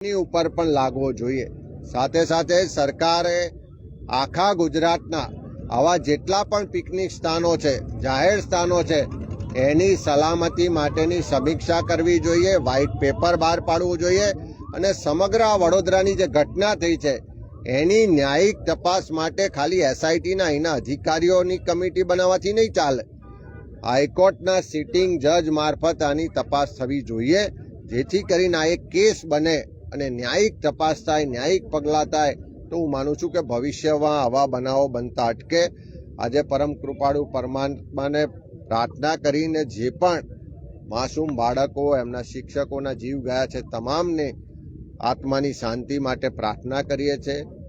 ની ઉપર પણ લાગવો જોઈએ. સાથે સાથે સરકારે આખા ગુજરાતના આવા જેટલા પણ પિકનિક સ્થાનો છે, જાહેર સ્થાનો છે, એની સલામતી માટેની સમીક્ષા કરવી જોઈએ, વ્હાઇટ પેપર બહાર પાડવું જોઈએ અને સમગ્ર વડોદરાની જે ઘટના થઈ છે, એની ન્યાયિક તપાસ માટે ખાલી એસઆઈટીના અહીંના અધિકારીઓની કમિટી બનાવવાથી નહીં ચાલે. હાઈકોર્ટના સિટિંગ જજ મારફત આની તપાસ થવી જોઈએ, જેથી કરીને આ એક કેસ બને અને ન્યાયિક તપાસ થાય, ન્યાયિક પગલાં થાય, તો હું માનું છું કે ભવિષ્યમાં આવા બનાવો બનતા અટકે. આજે પરમ કૃપાળુ પરમાત્માને પ્રાર્થના કરીને જે પણ માસૂમ બાળકો, એમના શિક્ષકોના જીવ ગયા છે, તમામને આત્માની શાંતિ માટે પ્રાર્થના કરીએ છીએ.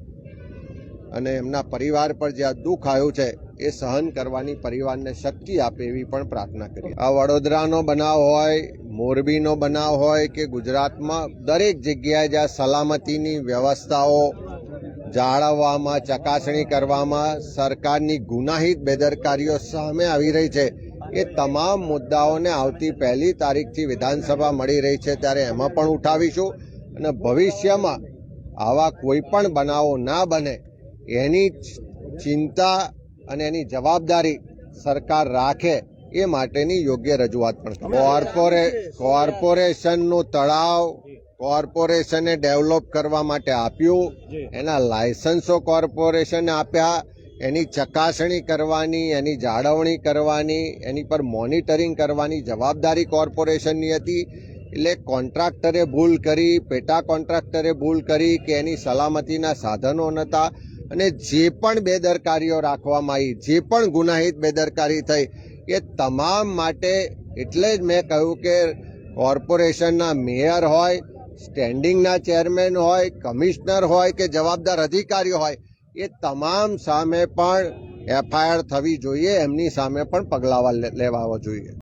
અને એમના પરિવાર પર જે આ દુઃખ આવ્યું છે, એ સહન કરવાની પરિવારને શક્તિ આપે એવી પણ પ્રાર્થના કરી. આ વડોદરાનો બનાવ હોય, મોરબીનો બનાવ હોય કે ગુજરાતમાં દરેક જગ્યાએ જ્યાં સલામતીની વ્યવસ્થાઓ જાળવવામાં, ચકાસણી કરવામાં સરકારની ગુનાહિત બેદરકારીઓ સામે આવી રહી છે, એ તમામ મુદ્દાઓને આવતી પહેલી તારીખથી વિધાનસભા મળી રહી છે ત્યારે એમાં પણ ઉઠાવીશું અને ભવિષ્યમાં આવા કોઈ પણ બનાવો ના બને એની ચિંતા અને એની જવાબદારી સરકાર રાખે એ માટેની યોગ્ય રજૂઆત પણ કોર્પોરે કોર્પોરેશનનું તળાવ કોર્પોરેશને ડેવલપ કરવા માટે આપ્યું. એના લાયસન્સો કોર્પોરેશને આપ્યા. એની ચકાસણી કરવાની એની જાળવણી કરવાની એની પર મોનિટરિંગ કરવાની જવાબદારી કોર્પોરેશનની હતી. એટલે કોન્ટ્રાક્ટરે ભૂલ કરી પેટા કોન્ટ્રાક્ટરે ભૂલ કરી કે એની સલામતીના સાધનો નહોતા. અને જે પણ બેદરકારીઓ રાખવામાં આવી, જે પણ ગુનાહિત બેદરકારી થઈ, એ તમામ માટે એટલે જ મેં કહ્યું કે કોર્પોરેશનના મેયર હોય, સ્ટેન્ડિંગના ચેરમેન હોય, કમિશનર હોય કે જવાબદાર અધિકારીઓ હોય, એ તમામ સામે પણ એફઆઈઆર થવી જોઈએ, એમની સામે પણ પગલાં લેવા જોઈએ.